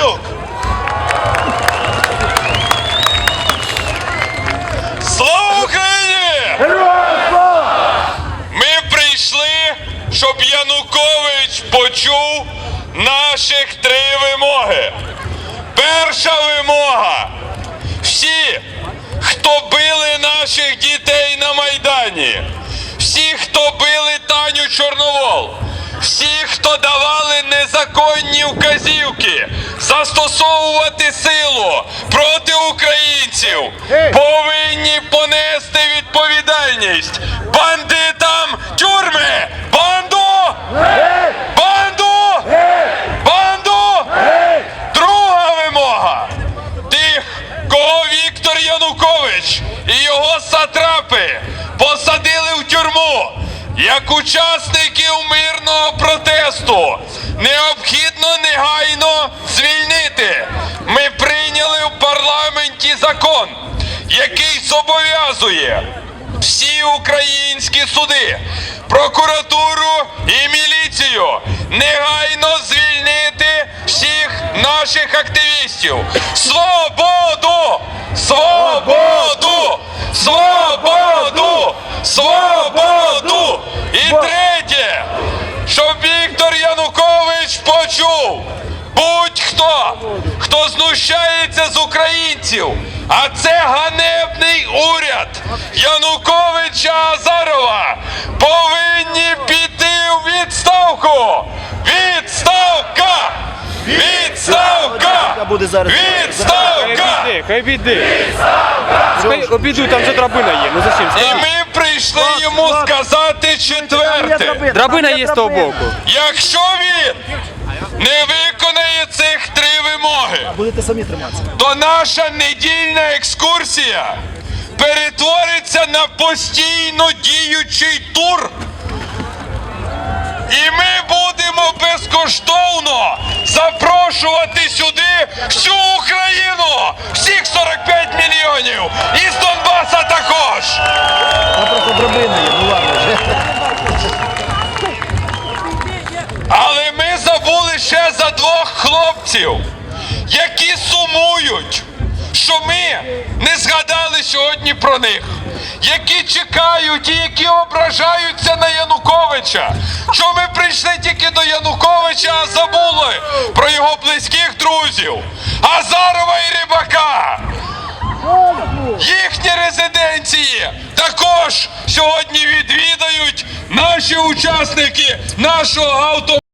Яценюк! Слава Україні! Ми прийшли, щоб Янукович почув наших три вимоги. Перша вимога. Всі, хто били наших дітей на Майдані, всі, хто били Таню Чорновол, всі, хто давали незаконні вказівки застосовувати силу проти українців, повинні понести відповідальність. Бандитам тюрми! Банду! Банду! Банду! Друга вимога! Тих, кого Віктор Янукович і його сатрапи посадили в тюрму як учасників мирного протесту, необхідно негайно звільнити. Ми прийняли в парламенті закон, який зобов'язує всі українські суди, прокуратуру і міліцію негайно звільнити всіх наших активістів. Свободу! Свободу! Свободу! Почув. Будь-хто, хто знущається з українців, а це ганебний уряд Януковича Азарова, повинні піти у відставку! Відставка! Відставка! Відставка! Хай хай біди. Хай обіду, там же драбина є. Ну зачем? І ми прийшли йому сказати четверте. Драбина є з того боку. Якщо він не виконає цих три вимоги, Будете самі триматися. то наша недільна екскурсія перетвориться на постійно діючий тур. І ми будемо безкоштовно запрошувати сюди всю Україну, всіх 45 мільйонів, хлопців, які сумують, що ми не згадали сьогодні про них, які чекають і які ображаються на Януковича. Що ми прийшли тільки до Януковича, а забули про його близьких друзів Азарова і Рибака. Їхні резиденції також сьогодні відвідають наші учасники нашого авто.